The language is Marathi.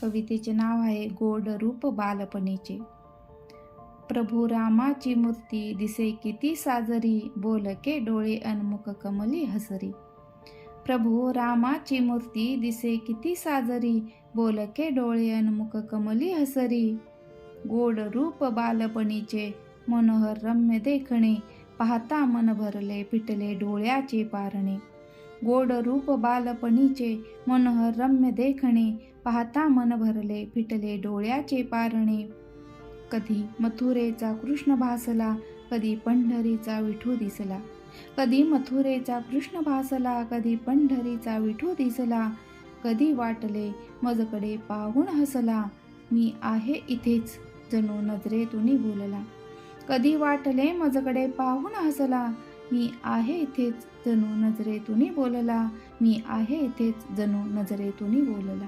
कवितेचे नाव आहे गोड रूप बालपणीचे. प्रभू रामाची मूर्ती दिसे किती साजरी बोलके डोळे अनमुख कमली हसरी. प्रभू रामाची मूर्ती दिसे किती साजरी बोलके डोळे अनमुख कमली हसरी. गोड रूप बालपणीचे मनोहर रम्य देखणे पाहता मन भरले पिटले डोळ्याचे पारणे. गोड रूप बालपणीचे मनोहर रम्य देखणे पाहता मन भरले फिटले डोळ्याचे पारणे. कधी मथुरेचा कृष्ण भासला कधी पंढरीचा विठू दिसला. कधी मथुरेचा कृष्ण भासला कधी पंढरीचा विठू दिसला. कधी वाटले मजकडे पाहून हसला मी आहे इथेच जणू नजरेतून बोलला. कधी वाटले मजकडे पाहून हसला मी आहे इथेच जणू नजरेतून बोलला. मी आहे इथेच जणू नजरेतून बोलला.